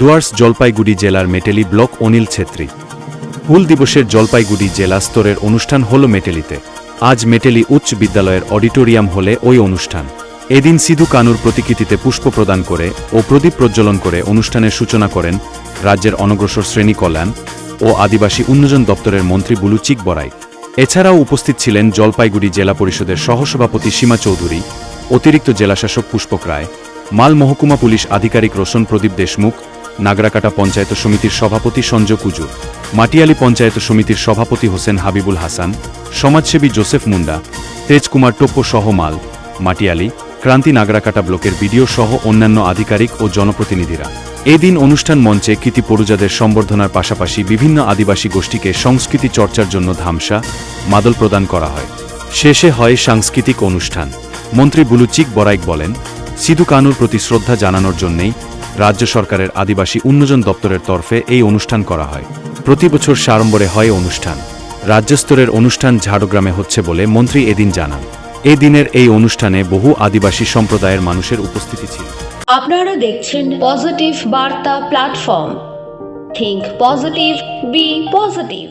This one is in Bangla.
ডুয়ার্স জলপাইগুড়ি জেলার মেটেলি ব্লক অনিল ছেত্রী। হুল দিবসের জলপাইগুড়ি জেলা স্তরের অনুষ্ঠান হল মেটেলিতে। আজ মেটেলি উচ্চ বিদ্যালয়ের অডিটোরিয়াম হলে ওই অনুষ্ঠান। এদিন সিধু কানুর প্রতিকৃতিতে পুষ্প প্রদান করে ও প্রদীপ প্রজ্বলন করে অনুষ্ঠানের সূচনা করেন রাজ্যের অনগ্রসর শ্রেণি কল্যাণ ও আদিবাসী উন্নয়ন দপ্তরের মন্ত্রী বুলু চিক বরাই এছাড়াও উপস্থিত ছিলেন জলপাইগুড়ি জেলা পরিষদের সহসভাপতি সীমা চৌধুরী, অতিরিক্ত জেলাশাসক পুষ্পক রায়, মাল মহকুমা পুলিশ আধিকারিক রোশন প্রদীপ দেশমুখ নাগরাকাটা পঞ্চায়েত সমিতির সভাপতি সঞ্জয় কুজু মাটিয়ালি পঞ্চায়েত সমিতির সভাপতি হোসেন হাবিবুল হাসান, সমাজসেবী জোসেফ মুন্ডা, তেজকুমার টোপ্পো সহ মাল, মাটিয়ালি, ক্রান্তি নাগরাকাটা ব্লকের বিডিও সহ অন্যান্য আধিকারিক ও জনপ্রতিনিধিরা। এদিন অনুষ্ঠান মঞ্চে কৃতি পড়ুজাদের সম্বর্ধনার পাশাপাশি বিভিন্ন আদিবাসী গোষ্ঠীকে সংস্কৃতি চর্চার জন্য ধামসা, মাদল প্রদান করা হয়। শেষে হয় সাংস্কৃতিক অনুষ্ঠান। মন্ত্রী বুলুচিক বরাইক বলেন, সিধু কানুর প্রতি শ্রদ্ধা জানানোর জন্যেই রাজ্য সরকারের আদিবাসী উন্নয়ন দপ্তরের তরফে এই অনুষ্ঠান করা হয়। প্রতি বছর সাড়ম্বরে হয় অনুষ্ঠান। রাজ্যস্তরের অনুষ্ঠান ঝাড়গ্রামে হচ্ছে বলে মন্ত্রী এদিন জানান। এই দিনের এই অনুষ্ঠানে বহু আদিবাসী সম্প্রদায়ের মানুষের উপস্থিতি ছিল। আপনারা দেখছেন পজিটিভ বার্তা platform. Think positive be positive